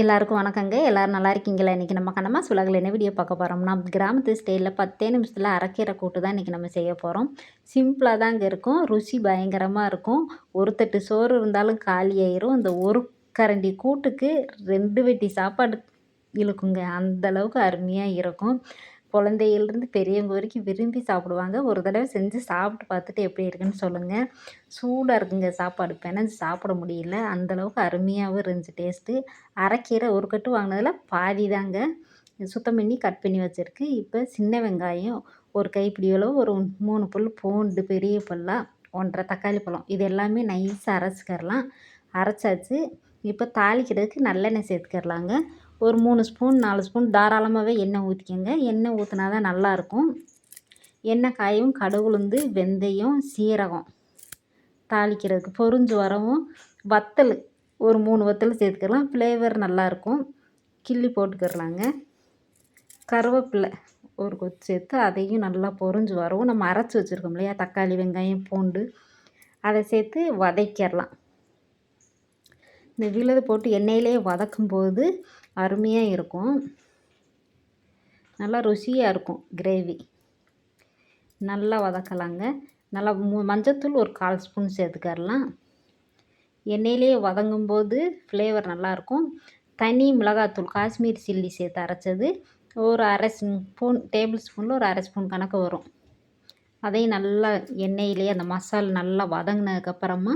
எல்லாருக்கும் வணக்கங்க. எல்லோரும் நல்லா இருக்கீங்களா? இன்றைக்கி நம்ம கண்ணம்மா சுலகில் என்ன வீடியோ பார்க்க போகிறோம்னா கிராமத்து ஸ்டைலில் பத்தே நிமிஷத்தில் அரைக்கிற கூட்டு தான் இன்றைக்கி நம்ம செய்ய போகிறோம் சிம்பிளாக தாங்க இருக்கும். ருசி பயங்கரமாக இருக்கும். ஒரு தட்டு சோறு இருந்தாலும் காலியாயிரும் இந்த ஒரு கரண்டி கூட்டுக்கு ரெண்டு வெட்டி சாப்பாடு இழுக்குங்க. அந்தளவுக்கு அருமையாக இருக்கும். குழந்தையிலேருந்து பெரியவங்க வரைக்கும் விரும்பி சாப்பிடுவாங்க. ஒரு தடவை செஞ்சு சாப்பிட்டு பார்த்துட்டு எப்படி இருக்குன்னு சொல்லுங்கள் சூடாக இருக்குங்க சாப்பாடு. பிணைஞ்சு சாப்பிட முடியல. அந்தளவுக்கு அருமையாகவும் இருந்துச்சு டேஸ்ட்டு அரைக்கீரை ஒரு கட்டு வாங்கினதில் பாதி தாங்க. சுத்தம் பண்ணி கட் பண்ணி வச்சுருக்கு. இப்போ சின்ன வெங்காயம் ஒரு கைப்பிடி அளவு ஒரு மூணு புல் பூண்டு பெரிய பல்லாக ஒன்றரை தக்காளி பழம். இது எல்லாமே நைஸாக அரைச்சிக்கரலாம் அரைச்சாச்சு. இப்போ தாளிக்கிறதுக்கு நல்லெண்ணெய் சேர்த்துக்கரலாங்க ஒரு மூணு ஸ்பூன் நாலு ஸ்பூன் தாராளமாகவே எண்ணெய் ஊற்றிக்கோங்க எண்ணெய் ஊற்றினா தான் நல்லாயிருக்கும். எண்ணெய் காயும் கடுகுளுந்து வெந்தயம் சீரகம் தாளிக்கிறதுக்கு பொறிஞ்சு வரவும் வத்தல் ஒரு மூணு வத்தல் சேர்த்துக்கலாம். ஃப்ளேவர் நல்லாயிருக்கும். கிள்ளி போட்டுக்கிறலாங்க. கருவேப்பிலை ஒரு கொத்து சேர்த்து அதையும் நல்லா பொறிஞ்சு வரவும் நம்ம அரைச்சி வச்சுருக்கோம் இல்லையா? தக்காளி வெங்காயம் பூண்டு அதை சேர்த்து வதக்கிடலாம். இந்த விழுது போட்டு எண்ணெயிலே வதக்கும்போது அருமையாக இருக்கும். நல்லா ருசியாக இருக்கும் கிரேவி நல்லா வதக்கலாங்க. நல்லா மஞ்சத்தூள் ஒரு கால் ஸ்பூன் சேர்த்துக்கரலாம் எண்ணெயிலே வதங்கும்போது ஃப்ளேவர் நல்லாயிருக்கும் தனி மிளகாத்தூள் காஷ்மீர் சில்லி சேர்த்து அரைச்சது ஒரு அரை ஸ்பூன் டேபிள் ஸ்பூனில் ஒரு அரை ஸ்பூன் கணக்கு வரும். அதையும் நல்லா எண்ணெயிலே அந்த மசாலா நல்லா வதங்கினதுக்கப்புறமா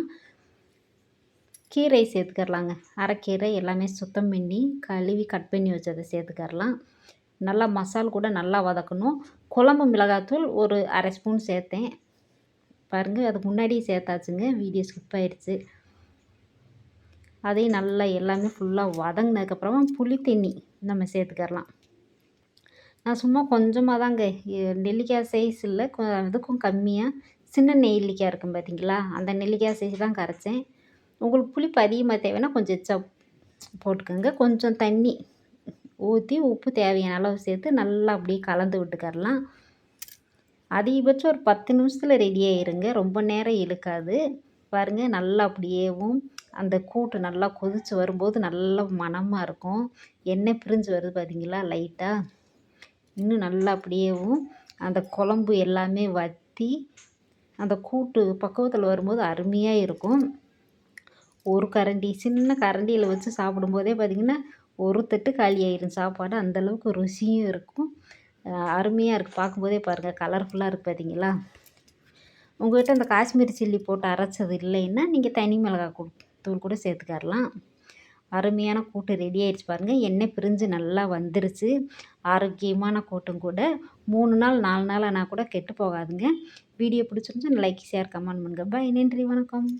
கீரை சேர்த்துக்கரலாங்க அரைக்கீரை எல்லாமே சுத்தம் பண்ணி கழுவி கட் பண்ணி வச்சதை சேர்த்துக்கரலாம் நல்லா மசால் கூட நல்லா வதக்கணும். குழம்பு மிளகாத்தூள் ஒரு அரை ஸ்பூன் சேர்த்தேன். பாருங்கள் அதுக்கு முன்னாடியே சேர்த்தாச்சுங்க. வீடியோ ஸ்கிப் ஆயிடுச்சு. அதையும் நல்லா எல்லாமே ஃபுல்லாக வதங்கினதுக்கப்புறமா புளி தண்ணி நம்ம சேர்த்துக்கரலாம் நான் சும்மா கொஞ்சமாக தாங்க நெல்லிக்காய் சைஸ் இல்லை இதுக்கும் கம்மியாக சின்ன நெல்லிக்காய் இருக்கும் பார்த்தீங்களா அந்த நெல்லிக்காய் சைஸ் தான் கரைச்சேன். உங்களுக்கு புளிப்பு அதிகமாக தேவைன்னா கொஞ்சம் எச்சா போட்டுக்கோங்க. கொஞ்சம் தண்ணி ஊற்றி உப்பு தேவையான அளவு சேர்த்து நல்லா அப்படியே கலந்து விட்டுக்கரலாம். அதிகபட்சம் ஒரு பத்து நிமிஷத்தில் ரெடி ஆயிருங்க. ரொம்ப நேரம் இழுக்காது. பாருங்கள் நல்லா அப்படியேவும் அந்த கூட்டு நல்லா கொதித்து வரும்போது நல்லா மணமாக இருக்கும். எண்ணெய் பிரிஞ்சு வருது பார்த்தீங்களா லைட்டாக இன்னும் நல்லா அப்படியேவும் அந்த குழம்பு எல்லாமே வற்றி அந்த கூட்டு பக்குவத்தில் வரும்போது அருமையாக இருக்கும். ஒரு கரண்டி சின்ன கரண்டியில் வச்சு சாப்பிடும்போதே பார்த்திங்கன்னா ஒரு தட்டு காலி ஆயிடும் சாப்பாடு. அந்தளவுக்கு ருசியும் இருக்கும். அருமையாக இருக்குது பார்க்கும்போதே பாருங்கள் கலர்ஃபுல்லாக இருக்குது பார்த்தீங்களா உங்கள்கிட்ட அந்த காஷ்மீரி சில்லி போட்டு அரைச்சது இல்லைன்னா நீங்கள் தனி மிளகாய் தூள் கூட சேர்த்துக்கரலாம் அருமையான கூட்டு ரெடி ஆயிடுச்சு பாருங்கள் எண்ணெய் பிரிஞ்சு நல்லா வந்துருச்சு. ஆரோக்கியமான கூட்டும் கூட. மூணு நாள் நாலு நாள் ஆனால் கூட கெட்டு போகாதுங்க. வீடியோ பிடிச்சிருந்துச்சு லைக் ஷேர் கமெண்ட் பண்ணுங்கள் பாய் நன்றி. வணக்கம்.